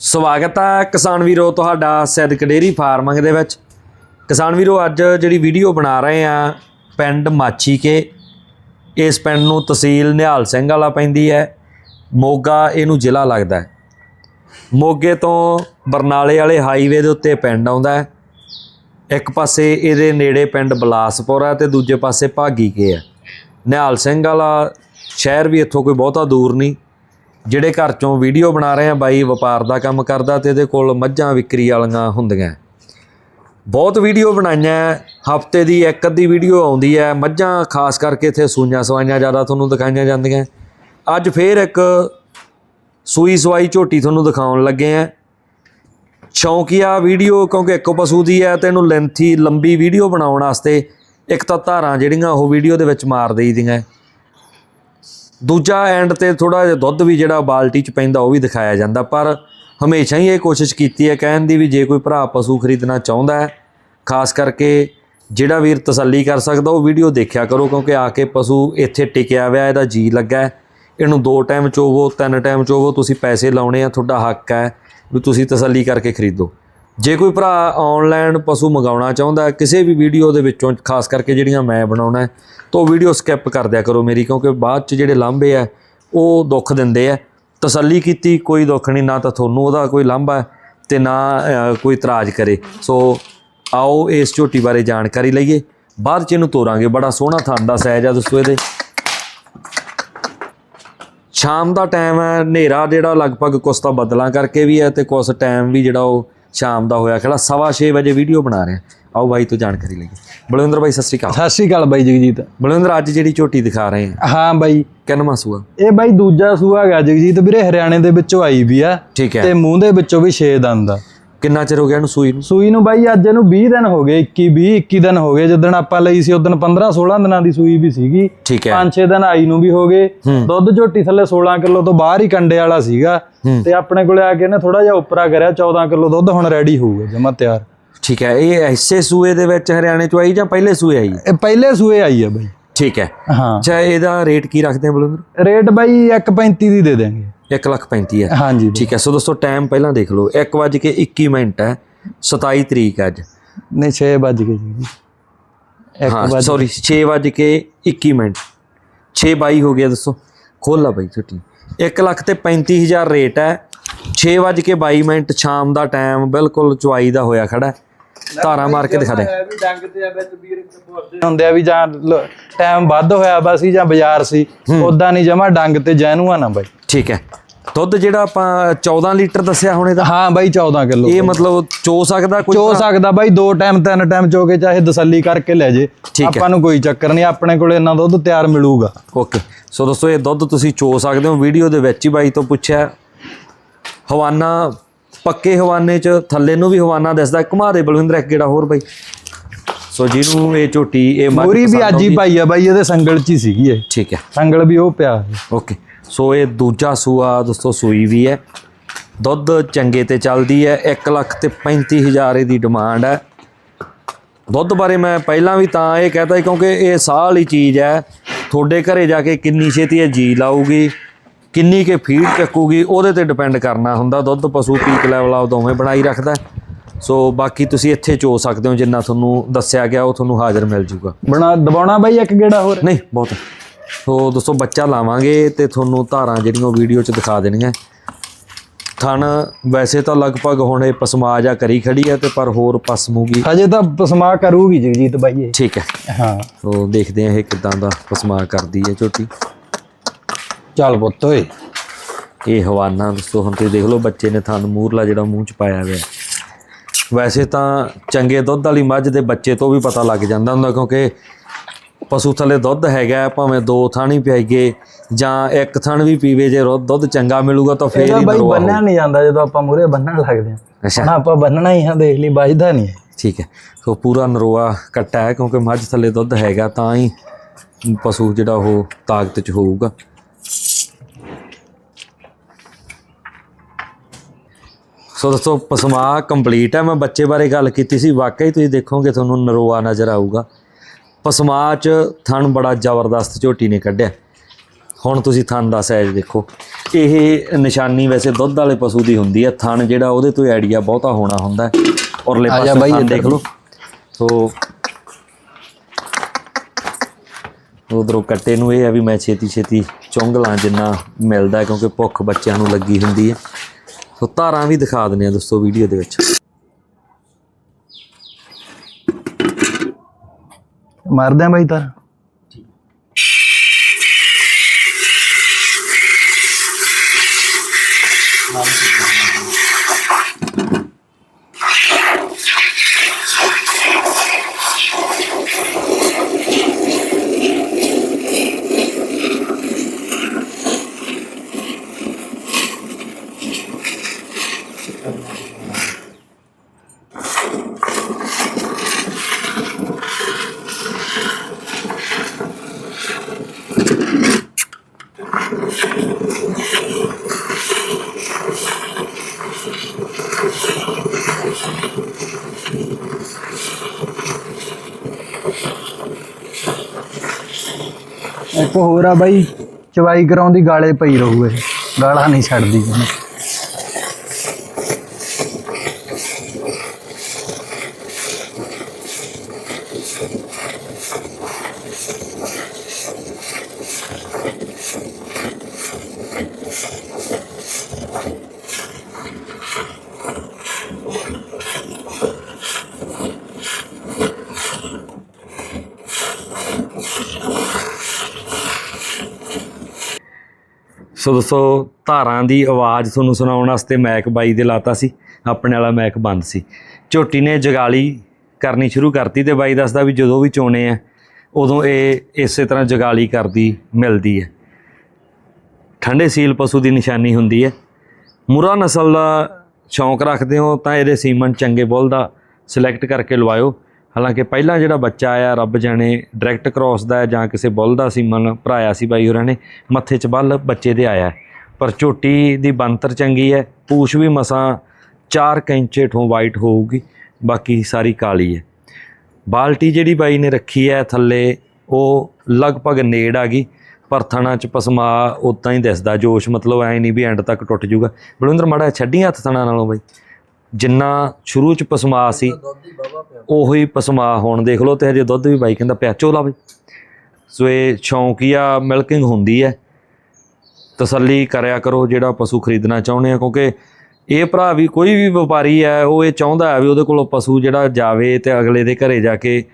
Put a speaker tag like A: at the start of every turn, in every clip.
A: ਸਵਾਗਤ ਹੈ ਕਿਸਾਨ ਵੀਰੋ ਤੁਹਾਡਾ ਸੈਦਕ ਡੇਰੀ ਫਾਰਮਿੰਗ ਦੇ ਵਿੱਚ। ਕਿਸਾਨ ਵੀਰੋ, ਅੱਜ ਜਿਹੜੀ ਵੀਡੀਓ ਬਣਾ ਰਹੇ ਆ ਪਿੰਡ ਮਾਛੀ ਕੇ ਇਸ ਪਿੰਡ ਨੂੰ ਤਹਿਸੀਲ ਨਿਹਾਲ ਸਿੰਘ ਵਾਲਾ ਪੈਂਦੀ ਹੈ। ਮੋਗਾ ਇਹਨੂੰ ਜ਼ਿਲ੍ਹਾ ਲੱਗਦਾ ਹੈ। ਮੋਗੇ ਤੋਂ ਬਰਨਾਲੇ ਵਾਲੇ ਹਾਈਵੇ ਦੇ ਉੱਤੇ ਪਿੰਡ ਆਉਂਦਾ ਹੈ। ਇੱਕ ਪਾਸੇ ਇਹਦੇ ਨੇੜੇ ਪਿੰਡ ਬਲਾਸਪੁਰ ਹੈ ਤੇ ਦੂਜੇ ਪਾਸੇ ਭਾਗੀ ਕੇ ਹੈ। ਨਿਹਾਲ ਸਿੰਘ ਵਾਲਾ ਸ਼ਹਿਰ ਵੀ ਇੱਥੋਂ ਕੋਈ ਬਹੁਤਾ ਦੂਰ ਨਹੀਂ। ਜਿਹੜੇ ਘਰ ਚੋਂ ਵੀਡੀਓ ਬਣਾ ਰਹੇ ਆ, ਬਾਈ ਵਪਾਰ ਦਾ ਕੰਮ ਕਰਦਾ ਤੇ ਇਹਦੇ ਕੋਲ ਮੱਝਾਂ ਵਿਕਰੀ ਵਾਲੀਆਂ ਹੁੰਦੀਆਂ। ਬਹੁਤ ਵੀਡੀਓ ਬਣਾਈਆਂ ਹਫ਼ਤੇ ਦੀ ਇੱਕ ਅੱਧੀ ਵੀਡੀਓ ਆਉਂਦੀ ਹੈ ਮੱਝਾਂ ਖਾਸ ਕਰਕੇ ਇੱਥੇ ਸੂਈਆਂ ਸਵਾਈਆਂ ਜ਼ਿਆਦਾ ਤੁਹਾਨੂੰ ਦਿਖਾਈਆਂ ਜਾਂਦੀਆਂ। ਅੱਜ ਫੇਰ ਇੱਕ ਸੂਈ ਸਵਾਈ ਝੋਟੀ ਤੁਹਾਨੂੰ ਦਿਖਾਉਣ ਲੱਗੇ ਆ। ਸ਼ੌਂਕੀਆ ਵੀਡੀਓ ਕਿਉਂਕਿ ਇੱਕੋ ਪਸ਼ੂ ਦੀ ਹੈ ਤੇ ਇਹਨੂੰ ਲੈਂਥੀ ਲੰਬੀ ਵੀਡੀਓ ਬਣਾਉਣ ਵਾਸਤੇ ਇੱਕ ਤਾਂ ਧਾਰਾਂ ਜਿਹੜੀਆਂ ਉਹ ਵੀਡੀਓ ਦੇ ਵਿੱਚ ਮਾਰ ਦੇਈਦੀਆਂ। ਦੂਜਾ ਐਂਡ ਤੇ ਥੋੜਾ ਜਿਹਾ ਦੁੱਧ ਵੀ ਜਿਹੜਾ ਬਾਲਟੀ ਚ ਪੈਂਦਾ ਉਹ ਵੀ ਦਿਖਾਇਆ ਜਾਂਦਾ, ਪਰ ਹਮੇਸ਼ਾ ਹੀ ਇਹ ਕੋਸ਼ਿਸ਼ ਕੀਤੀ ਹੈ, ਕਹਿਣ ਦੀ ਵੀ ਜੇ ਕੋਈ ਭਰਾ ਪਸ਼ੂ ਖਰੀਦਣਾ ਚਾਹੁੰਦਾ ਹੈ, ਖਾਸ ਕਰਕੇ ਜਿਹੜਾ ਵੀਰ ਤਸੱਲੀ ਕਰ ਸਕਦਾ, ਉਹ ਵੀਡੀਓ ਦੇਖਿਆ ਕਰੋ, ਕਿਉਂਕਿ ਆ ਕੇ ਪਸ਼ੂ ਇੱਥੇ ਟਿਕਿਆ ਹੋਇਆ, ਇਹਦਾ ਜੀ ਲੱਗਾ ਇਹਨੂੰ ਦੋ ਟਾਈਮ ਚੋਵੋ, ਤਿੰਨ ਟਾਈਮ ਚੋਵੋ, ਤੁਸੀਂ ਪੈਸੇ ਲਾਉਣੇ ਆ, ਤੁਹਾਡਾ ਹੱਕ ਹੈ ਵੀ ਤੁਸੀਂ ਤਸੱਲੀ ਕਰਕੇ ਖਰੀਦੋ। ਜੇ ਕੋਈ ਭਰਾ ਆਨਲਾਈਨ ਪਸ਼ੂ ਮੰਗਾਉਣਾ ਚਾਹੁੰਦਾ ਕਿਸੇ ਵੀ ਵੀਡੀਓ ਦੇ ਵਿੱਚੋਂ, ਖਾਸ ਕਰਕੇ ਜਿਹੜੀਆਂ ਮੈਂ ਬਣਾਉਣਾ ਹੈ, ਤਾਂ ਉਹ ਵੀਡੀਓ ਸਕਿਪ ਕਰ ਦਿਆ ਕਰੋ ਮੇਰੀ, ਕਿਉਂਕਿ ਬਾਅਦ ਚ ਜਿਹੜੇ ਲਾਂਭੇ ਆ ਉਹ ਦੁੱਖ ਦਿੰਦੇ ਆ ਤਸੱਲੀ ਕੀਤੀ, ਕੋਈ ਦੁੱਖ ਨਹੀਂ, ਨਾ ਤਾਂ ਤੁਹਾਨੂੰ ਉਹਦਾ ਕੋਈ ਲਾਂਭਾ ਹੈ ਤੇ ਨਾ ਕੋਈ ਇਤਰਾਜ਼ ਕਰੇ। ਸੋ ਆਓ ਇਸ ਝੋਟੀ ਬਾਰੇ ਜਾਣਕਾਰੀ ਲਈਏ। ਬਾਅਦ ਚ ਇਹਨੂੰ ਤੋਰਾਂਗੇ। ਬੜਾ ਸੋਹਣਾ ਥਾਂ ਦਾ ਸਾਈਜ਼ ਆ ਦੋਸਤੋ ਇਹਦੇ। ਸ਼ਾਮ ਦਾ ਟਾਈਮ ਹੈ, ਹਨੇਰਾ ਜਿਹੜਾ ਲਗਭਗ ਕੁਛ ਤਾਂ ਬੱਦਲਾਂ ਕਰਕੇ ਵੀ ਹੈ ਤੇ ਕੁਛ ਟਾਈਮ ਵੀ ਜਿਹੜਾ ਉਹ ਸ਼ਾਮ ਦਾ ਹੋਇਆ ਖੜਾ ਸਵਾ ਛੇ ਵਜੇ ਵੀਡੀਓ ਬਣਾ ਰਹੇ। ਆਓ ਬਾਈ ਤੋਂ ਜਾਣਕਾਰੀ ਲਈਏ। ਬਲਵਿੰਦਰ ਬਾਈ ਸਤਿ ਸ਼੍ਰੀ ਅਕਾਲ।
B: ਸਤਿ ਸ਼੍ਰੀ ਅਕਾਲ ਬਾਈ ਜਗਜੀਤ।
A: ਬਲਵਿੰਦਰ ਅੱਜ ਜਿਹੜੀ ਝੋਟੀ ਦਿਖਾ ਰਹੇ ਹਾਂ।
B: ਹਾਂ ਬਾਈ।
A: ਕਿੰਨਵਾਂ ਸੂਆ?
B: ਇਹ ਬਾਈ ਦੂਜਾ ਸੂਆ ਹੈਗਾ ਜਗਜੀਤ ਵੀਰੇ ਹਰਿਆਣੇ ਦੇ ਵਿੱਚੋਂ ਆਈ ਵੀ ਆ ਤੇ ਮੂੰਹ ਦੇ ਵਿੱਚੋਂ ਵੀ 6 ਦੰਦ ਆ।
A: ਕਿੰਨਾ ਚਿਰ ਹੋ ਗਿਆ ਇਹਨੂੰ ਸੂਈ ਨੂੰ?
B: ਸੂਈ ਨੂੰ ਬਾਈ ਅੱਜ ਇਹਨੂੰ 20 ਦਿਨ ਹੋ ਗਏ 21 20 21 ਦਿਨ ਹੋ ਗਏ। ਜਦੋਂ ਆਪਾਂ ਲਈ ਸੀ ਉਦੋਂ 15 16 ਦਿਨਾਂ ਦੀ ਸੂਈ ਵੀ ਸੀਗੀ।
A: ਠੀਕ ਹੈ।
B: 5-6 ਦਿਨ ਆਈ ਨੂੰ ਵੀ ਹੋ ਗਏ। ਦੁੱਧ ਝੋਟੀ ਥੱਲੇ 16 ਕਿਲੋ ਤੋਂ ਬਾਹਰ ਹੀ ਕੰਡੇ ਵਾਲਾ ਸੀਗਾ। ਤੇ ਆਪਣੇ ਕੋਲੇ ਆ ਕੇ ਇਹਨੇ ਥੋੜਾ ਜਿਹਾ ਉੱਪਰਾ ਕਰਿਆ 14 ਕਿਲੋ ਦੁੱਧ ਹੁਣ ਰੈਡੀ ਹੋਊਗਾ ਜਮਾ ਤਿਆਰ।
A: ਠੀਕ ਹੈ ਇਹ ਐਸੇ ਸੂਏ ਦੇ ਵਿੱਚ ਹਰਿਆਣੇ ਚੋਂ ਆਈ ਜਾਂ ਪਹਿਲੇ ਸੂਏ ਆਈ?
B: ਇਹ ਪਹਿਲੇ ਸੂਏ ਆਈ ਆ ਬਾਈ।
A: ਠੀਕ ਹੈ।
B: ਹਾਂ।
A: ਅੱਛਾ ਇਹਦਾ ਰੇਟ ਕੀ ਰੱਖਦੇ ਆ ਬਲਵਿੰਦਰ?
B: ਰੇਟ ਬਾਈ 1.35 ਦੀ ਦੇ ਦੇਾਂਗੇ
A: 1 ਲੱਖ 35 ਹੈ।
B: ਹਾਂਜੀ।
A: ਠੀਕ ਹੈ। ਸੋ ਦੋਸਤੋ ਟਾਈਮ ਪਹਿਲਾਂ ਦੇਖ ਲਓ। 1 ਵਜੇ ਕੇ 21 ਮਿੰਟ ਹੈ। 27 ਤਰੀਕ ਅੱਜ।
B: ਨਹੀਂ 6 ਵੱਜ ਗਏ ਜੀ।
A: ਹਾਂ ਸੌਰੀ 6 ਵਜੇ ਕੇ 21 ਮਿੰਟ। 6:22 ਹੋ ਗਿਆ ਦੱਸੋ ਖੋਲ ਲਾ ਬਾਈ ਛੁੱਟੀ। 1 ਲੱਖ ਤੇ 35000 ਰੇਟ ਹੈ। 6 ਵਜੇ ਕੇ 22 ਮਿੰਟ ਸ਼ਾਮ ਦਾ ਟਾਈਮ ਬਿਲਕੁਲ ਚੁਆਈ ਦਾ ਹੋਇਆ ਖੜਾ। ਧਾਰਾਂ ਮਾਰ ਕੇ ਦਿਖਾ ਦੇ।
B: ਵੀ ਡੰਗ ਤੇ ਆ ਵਿੱਚ ਵੀਰ ਹੁੰਦੇ ਆ ਵੀ ਜਾਂ ਟਾਈਮ ਵੱਧ ਹੋਇਆ ਵਾ ਸੀ ਜਾਂ ਬਾਜ਼ਾਰ ਸੀ ਉਦਾਂ ਨਹੀਂ ਜਮਾ ਡੰਗ ਤੇ ਜੈਨੂਆ ਨਾ ਬਾਈ।
A: ਠੀਕ ਹੈ। ਦੁੱਧ ਜਿਹੜਾ ਆਪਾਂ 14 ਲੀਟਰ ਦੱਸਿਆ ਹੁਣ ਇਹਦਾ?
B: ਹਾਂ ਬਾਈ 14 ਕਿਲੋ
A: ਇਹ ਮਤਲਬ ਚੋ ਸਕਦਾ ਕੋਈ
B: ਚੋ ਸਕਦਾ ਬਾਈ ਦੋ ਟਾਈਮ ਤਿੰਨ ਟਾਈਮ ਚੋ ਕੇ ਚਾਹੇ ਤਸੱਲੀ ਕਰਕੇ ਲੈ ਜੇ। ਆਪਾਂ ਨੂੰ ਕੋਈ ਚੱਕਰ ਨਹੀਂ ਆਪਣੇ ਕੋਲ ਇੰਨਾ ਦੁੱਧ ਤਿਆਰ ਮਿਲੂਗਾ।
A: ਓਕੇ। ਸੋ ਦੋਸਤੋ ਇਹ ਦੁੱਧ ਤੁਸੀਂ ਚੋ ਸਕਦੇ ਹੋ। ਵੀਡੀਓ ਦੇ ਵਿੱਚ ਹੀ ਬਾਈ ਤੋਂ ਪੁੱਛਿਆ। ਹਵਾਨਾ ਪੱਕੇ ਹਵਾਨੇ ਚ ਥੱਲੇ ਨੂੰ ਵੀ ਹਵਾਨਾ ਦਿਸਦਾ। ਘੁਮਾ ਦੇ ਬਲਵਿੰਦਰ ਇੱਕ ਗੇੜਾ ਹੋਰ ਬਾਈ। ਸੋ ਜਿਹਨੂੰ ਇਹ ਝੋਟੀ ਇਹ
B: ਮੂਰੀ ਵੀ ਅੱਜ ਹੀ ਪਾਈ ਆ ਬਾਈ ਇਹਦੇ ਸੰਗਲ ਚ ਹੀ ਸੀਗੀ ਇਹ।
A: ਠੀਕ ਹੈ।
B: ਸੰਗਲ ਵੀ ਉਹ ਪਿਆ।
A: ਓਕੇ। ਸੋ ਇਹ ਦੂਜਾ ਸੂਆ ਦੋਸਤੋ ਸੂਈ ਵੀ ਹੈ। ਦੁੱਧ ਚੰਗੇ ਤੇ ਚੱਲਦੀ ਹੈ। 1 ਲੱਖ ਤੇ 35000 ਦੀ ਡਿਮਾਂਡ ਹੈ। ਦੁੱਧ ਬਾਰੇ ਮੈਂ ਪਹਿਲਾਂ ਵੀ ਤਾਂ ਇਹ ਕਹਤਾ ਕਿਉਂਕਿ ਇਹ ਸਾਹ ਵਾਲੀ ਚੀਜ਼ ਹੈ। ਤੁਹਾਡੇ ਘਰੇ ਜਾ ਕੇ ਕਿੰਨੀ ਛੇਤੀ ਇਹ ਜੀ ਲਾਊਗੀ ਕਿੰਨੀ ਕੇ ਫੀਡ ਚੱਕੂਗੀ ਉਹਦੇ ਤੇ ਡਿਪੈਂਡ ਕਰਨਾ ਹੁੰਦਾ। ਦੁੱਧ ਪਸ਼ੂ ਪੀਕ ਲੈਵਲ ਆ ਦੋਵੇਂ ਬਣਾਈ ਰੱਖਦਾ। ਸੋ ਬਾਕੀ ਤੁਸੀਂ ਇੱਥੇ ਚੋ ਸਕਦੇ ਹੋ ਜਿੰਨਾ ਤੁਹਾਨੂੰ ਦੱਸਿਆ ਗਿਆ ਉਹ ਤੁਹਾਨੂੰ ਹਾਜ਼ਰ ਮਿਲ ਜੂਗਾ।
B: ਬਣਾ ਦਬਾਉਣਾ ਬਾਈ ਇੱਕ ਗੇੜਾ ਹੋਰ?
A: ਨਹੀਂ ਬਹੁਤ। ਸੋ ਦੋਸਤੋ ਬੱਚਾ ਲਾਵਾਂਗੇ ਤੇ ਤੁਹਾਨੂੰ ਧਾਰਾਂ ਜਿਹੜੀਆਂ ਉਹ ਵੀਡੀਓ 'ਚ ਦਿਖਾ ਦੇਣੀਆਂ। ਥਣ ਵੈਸੇ ਤਾਂ ਲਗਭਗ ਹੁਣ ਇਹ ਪਸਮਾ ਜਾ ਕਰੀ ਖੜੀ ਹੈ ਤੇ ਪਰ ਹੋਰ ਪਸਮੂਗੀ।
B: ਹਜੇ ਤਾਂ ਪਸਮਾ ਕਰੂਗੀ ਜਗਜੀਤ ਬਾਈ ਇਹ।
A: ਠੀਕ ਹੈ।
B: ਹਾਂ।
A: ਸੋ ਦੇਖਦੇ ਹਾਂ ਇਹ ਕਿਦਾਂ ਦਾ ਪਸਮਾ ਕਰਦੀ ਹੈ ਝੋਟੀ
B: ਚੱਲ ਪੁੱਤ ਓਏ।
A: ਇਹ ਹਵਾਨਾ ਦੋਸਤੋ ਹੁਣ ਤੇ ਦੇਖ ਲਓ ਬੱਚੇ ਨੇ ਥਣ ਮੂਰਲਾ ਜਿਹੜਾ ਮੂੰਹ 'ਚ ਪਾਇਆ ਹੋਇਆ। ਵੈਸੇ ਤਾਂ ਚੰਗੇ ਦੁੱਧ ਵਾਲੀ ਮੱਝ ਦੇ ਬੱਚੇ ਤੋਂ ਵੀ ਪਤਾ ਲੱਗ ਜਾਂਦਾ ਹੁੰਦਾ ਕਿਉਂਕਿ ਪਸ਼ੂ ਥੱਲੇ ਦੁੱਧ ਹੈਗਾ ਭਾਵੇਂ ਦੋ ਥਣ ਹੀ ਪਿਆਈਏ ਜਾਂ ਇੱਕ ਥਣ ਵੀ ਪੀਵੇ ਜੇ ਦੁੱਧ ਚੰਗਾ ਮਿਲੂਗਾ ਤਾਂ ਫੇਰ ਹੀ
B: ਬਾਈ ਬੰਨਿਆ ਨਹੀਂ ਜਾਂਦਾ ਜਦੋਂ ਆਪਾਂ ਮੂਰੇ ਬੰਨਣ ਲੱਗਦੇ ਹਾਂ।
A: ਅੱਛਾ।
B: ਹੁਣ ਆਪਾਂ ਬੰਨਣਾ ਹੀ ਆ ਦੇਖ ਲਈ ਵੱਜਦਾ ਨਹੀਂ।
A: ਠੀਕ ਹੈ। ਸੋ ਪੂਰਾ ਨਰੋਆ ਕੱਟਾ ਹੈ ਕਿਉਂਕਿ ਮੱਝ ਥੱਲੇ ਦੁੱਧ ਹੈਗਾ ਤਾਂ ਹੀ ਪਸ਼ੂ ਜਿਹੜਾ ਉਹ ਤਾਕਤ ਚ ਹੋਊਗਾ। ਸੋ ਦੋਸਤੋ ਪਸਮਾ ਕੰਪਲੀਟ ਹੈ? ਮੈਂ ਬੱਚੇ ਬਾਰੇ ਗੱਲ ਕੀਤੀ ਸੀ ਵਾਕਈ ਤੁਸੀਂ ਦੇਖੋਗੇ ਤੁਹਾਨੂੰ ਨਰੋਆ ਨਜ਼ਰ ਆਊਗਾ। ਪਸਮਾ ਚ ਥਣ ਬੜਾ ਜ਼ਬਰਦਸਤ ਝੋਟੀ ਨੇ ਕੱਢਿਆ। ਹੁਣ ਤੁਸੀਂ ਥਣ ਦਾ ਸਾਈਜ਼ ਦੇਖੋ। ਇਹ ਨਿਸ਼ਾਨੀ ਵੈਸੇ ਦੁੱਧ ਵਾਲੇ ਪਸ਼ੂ ਦੀ ਹੁੰਦੀ ਹੈ। ਥਣ ਜਿਹੜਾ ਉਹਦੇ ਤੋਂ ਆਈਡੀਆ ਬਹੁਤਾ ਹੋਣਾ ਹੁੰਦਾ ਹੈ। ਔਰਲੇ
B: ਆ ਜਾ
A: ਪਾਸੇ
B: ਬਾਈ।
A: ਦੇਖ ਲਓ। ਸੋ ਉਧਰੋਂ ਕੱਟੇ ਨੂੰ ਇਹ ਹੈ ਵੀ ਮੈਂ ਛੇਤੀ ਛੇਤੀ ਚੁੰਗਲਾਂ ਜਿੰਨਾ ਮਿਲਦਾ ਕਿਉਂਕਿ ਭੁੱਖ ਬੱਚਿਆਂ ਨੂੰ ਲੱਗੀ ਹੁੰਦੀ ਹੈ। ਸੋ ਧਾਰਾਂ ਵੀ ਦਿਖਾ ਦਿੰਦੇ ਆ ਦੋਸਤੋ ਵੀਡੀਓ ਦੇ ਵਿੱਚ।
B: ਮਾਰਦੇ ਆ ਬਾਈ ਤਾਰ। ਇੱਕ ਹੋਰ ਆ ਬਾਈ ਚਵਾਈ ਕਰਾਉਂਦੀ ਗਾਲੇ ਪਈ ਰਹੂ ਇਹ। ਗਾਲਾਂ ਨਹੀਂ ਛੱਡਦੀ।
A: ਸੋ ਦੋਸਤੋ ਧਾਰਾਂ ਦੀ ਆਵਾਜ਼ ਤੁਹਾਨੂੰ ਸੁਣਾਉਣ ਵਾਸਤੇ ਮੈਕ ਬਾਈ ਦੇ ਲਾਤਾ ਸੀ, ਆਪਣੇ ਵਾਲਾ ਮੈਕ ਬੰਦ ਸੀ। ਝੋਟੀ ਨੇ ਜਗਾਲੀ ਕਰਨੀ ਸ਼ੁਰੂ ਕਰਤੀ ਤੇ ਬਾਈ ਦੱਸਦਾ ਵੀ ਜਦੋਂ ਵੀ ਚੋਣੇ ਆ, ਉਦੋਂ ਇਹ ਇਸੇ ਤਰ੍ਹਾਂ ਜਗਾਲੀ ਕਰਦੀ, ਮਿਲਦੀ ਹੈ ਠੰਡੇ ਸੀਲ ਪਸ਼ੂ ਦੀ ਨਿਸ਼ਾਨੀ ਹੁੰਦੀ ਹੈ ਮੁਰਾ ਨਸਲ ਦਾ ਸ਼ੌਂਕ ਰੱਖਦੇ ਹੋ ਤਾਂ ਇਹਦੇ ਸੀਮਨ ਚੰਗੇ ਬੁੱਲ ਦਾ ਸਿਲੈਕਟ ਕਰਕੇ ਲਵਾਇਓ। ਹਾਲਾਂਕਿ ਪਹਿਲਾਂ ਜਿਹੜਾ ਬੱਚਾ ਆਇਆ, ਰੱਬ ਜਾਣੇ ਡਾਇਰੈਕਟ ਕ੍ਰਾਸ ਦਾ ਜਾਂ ਕਿਸੇ ਬੁੱਲ ਦਾ ਸੀਮਨ ਭਰਾਇਆ ਸੀ ਬਾਈ ਹੋਰਾਂ ਨੇ, ਮੱਥੇ 'ਚ ਬੱਲ ਬੱਚੇ ਦੇ ਆਇਆ। ਪਰ ਝੋਟੀ ਦੀ ਬੰਤਰ ਚੰਗੀ ਹੈ, ਪੂਛ ਵੀ ਮਸਾਂ 4 ਕੈਂਚੇ ਠੋਂ ਵਾਈਟ ਹੋਊਗੀ, ਬਾਕੀ ਸਾਰੀ ਕਾਲੀ ਹੈ। ਬਾਲਟੀ ਜਿਹੜੀ ਬਾਈ ਨੇ ਰੱਖੀ ਹੈ ਥੱਲੇ, ਉਹ ਲਗਭਗ ਨੇੜ ਆ ਗਈ, ਪਰ ਥਣਾ ਚ ਪਸਮਾ ਉਦਾਂ ਹੀ ਦਿਸਦਾ, ਜੋਸ਼ ਮਤਲਬ ਐ ਨਹੀਂ ਵੀ ਐਂਡ ਤੱਕ ਟੁੱਟ ਜੂਗਾ ਬਲਵਿੰਦਰ, ਮਾੜਾ ਛੱਡੀ ਹੱਥ ਥਣਾ ਨਾਲੋਂ ਬਾਈ। ਜਿੰਨਾ ਸ਼ੁਰੂ ਚ ਪਸਮਾ ਸੀ ਉਹੀ ਪਸਮਾ ਹੁਣ ਦੇਖ ਲਓ ਤੇ ਹਜੇ ਦੁੱਧ ਵੀ ਬਾਈ ਕਹਿੰਦਾ ਪਿਆ ਚੋਲਾ ਬਈ ਸੋ ਇਹ ਸ਼ੌਂਕੀਆ ਮਿਲਕਿੰਗ ਹੁੰਦੀ ਹੈ। ਤਸੱਲੀ ਕਰਿਆ ਕਰੋ ਜਿਹੜਾ ਪਸ਼ੂ ਖਰੀਦਣਾ ਚਾਹੁੰਦੇ ਆ ਕਿਉਂਕਿ ਇਹ ਭਰਾ ਵੀ ਕੋਈ ਵੀ ਵਪਾਰੀ ਹੈ ਉਹ ਇਹ ਚਾਹੁੰਦਾ ਹੈ ਵੀ ਉਹਦੇ ਕੋਲੋਂ ਪਸ਼ੂ ਜਿਹੜਾ ਜਾਵੇ ਤੇ ਅਗਲੇ ਦੇ ਘਰੇ ਜਾ ਕੇ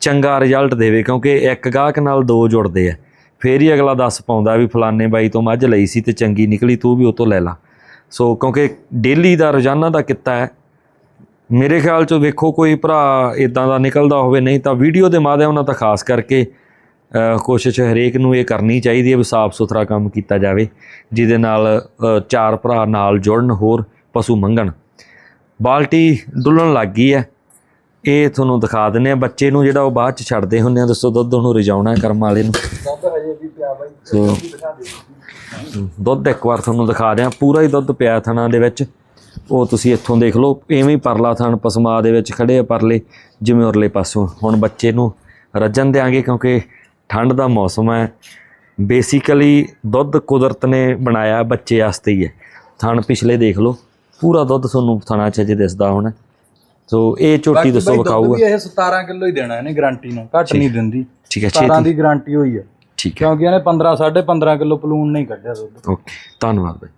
A: ਚੰਗਾ ਰਿਜ਼ਲਟ ਦੇਵੇ ਕਿਉਂਕਿ ਇੱਕ ਗਾਹਕ ਨਾਲ ਦੋ ਜੁੜਦੇ ਆ। ਫੇਰ ਹੀ ਅਗਲਾ ਦੱਸ ਪਾਉਂਦਾ ਵੀ ਫਲਾਣੇ ਬਾਈ ਤੋਂ ਮੱਝ ਲਈ ਸੀ ਤੇ ਚੰਗੀ ਨਿਕਲੀ ਤੂੰ ਵੀ ਉਹ ਤੋਂ ਲੈ ਲਾ। ਸੋ ਕਿਉਂਕਿ ਡੇਲੀ ਦਾ ਰੋਜ਼ਾਨਾ ਦਾ ਕਿੱਤਾ ਹੈ। ਮੇਰੇ ਖਿਆਲ ਚ ਵੇਖੋ ਕੋਈ ਭਰਾ ਇਦਾਂ ਦਾ ਨਿਕਲਦਾ ਹੋਵੇ ਨਹੀਂ ਤਾਂ ਵੀਡੀਓ ਦੇ ਮਾਧਿਅਮ ਨਾਲ ਤਾਂ ਖਾਸ ਕਰਕੇ ਕੋਸ਼ਿਸ਼ ਹਰੇਕ ਨੂੰ ਇਹ ਕਰਨੀ ਚਾਹੀਦੀ ਹੈ ਵੀ ਸਾਫ਼ ਸੁਥਰਾ ਕੰਮ ਕੀਤਾ ਜਾਵੇ ਜਿਹਦੇ ਨਾਲ ਚਾਰ ਭਰਾ ਨਾਲ ਜੁੜਨ ਹੋਰ ਪਸ਼ੂ ਮੰਗਣ। ਬਾਲਟੀ ਡੁੱਲਣ ਲੱਗ ਗਈ ਹੈ। ਇਹ ਤੁਹਾਨੂੰ ਦਿਖਾ ਦਿੰਨੇ ਆ ਬੱਚੇ ਨੂੰ ਜਿਹੜਾ ਉਹ ਬਾਅਦ ਚ ਛੱਡਦੇ ਹੁੰਦੇ ਆ ਦੱਸੋ ਦੁੱਧ ਉਹਨੂੰ ਰਜਾਉਣਾ ਕਰਮ ਵਾਲੇ ਨੂੰ। ਸੋ ਦੁੱਧ ਇੱਕ ਵਾਰ ਤੁਹਾਨੂੰ ਦਿਖਾ ਦਿਆਂ। ਪੂਰਾ ਹੀ ਦੁੱਧ ਪਿਆ ਥਣਾ ਦੇ ਵਿੱਚ। ਉਹ ਤੁਸੀਂ ਇੱਥੋਂ ਦੇਖ ਲਓ ਐਵੇਂ ਹੀ ਪਰਲਾ ਥਣ ਪਸਮਾ ਦੇ ਵਿੱਚ ਖੜੇ ਆ ਪਰਲੇ ਜਿਵੇਂ ਉਰਲੇ ਪਾਸੋਂ। ਹੁਣ ਬੱਚੇ ਨੂੰ ਰੱਜਣ ਦਿਆਂਗੇ ਕਿਉਂਕਿ ਠੰਡ ਦਾ ਮੌਸਮ ਹੈ। ਬੇਸਿਕਲੀ ਦੁੱਧ ਕੁਦਰਤ ਨੇ ਬਣਾਇਆ ਬੱਚੇ ਵਾਸਤੇ ਹੀ ਹੈ। ਥਣ ਪਿਛਲੇ ਦੇਖ ਲਓ ਪੂਰਾ ਦੁੱਧ ਤੁਹਾਨੂੰ ਥਣਾ ਚ ਅਜੇ ਦਿਸਦਾ ਹੋਣਾ। ਸੋ ਇਹ ਝੋਟੀ ਦੱਸੋ ਵਿਖਾਊਗਾ।
B: ਇਹ 17 ਕਿਲੋ ਹੀ ਦੇਣਾ ਇਹਨੇ ਗਾਰੰਟੀ ਨੂੰ ਘੱਟ ਨਹੀਂ ਦਿੰਦੀ।
A: ਠੀਕ ਹੈ
B: 17
A: ਛੇਤੀ
B: ਦੀ ਗਾਰੰਟੀ ਹੋਈ ਹੈ।
A: ਠੀਕ ਹੈ।
B: ਕਿਉਂਕਿ ਇਹਨੇ 15 15.5 ਕਿਲੋ ਪਲੂਨ ਨਹੀਂ ਕੱਢਿਆ ਦੁੱਧ।
A: ਓਕੇ ਧੰਨਵਾਦ ਬਾਈ।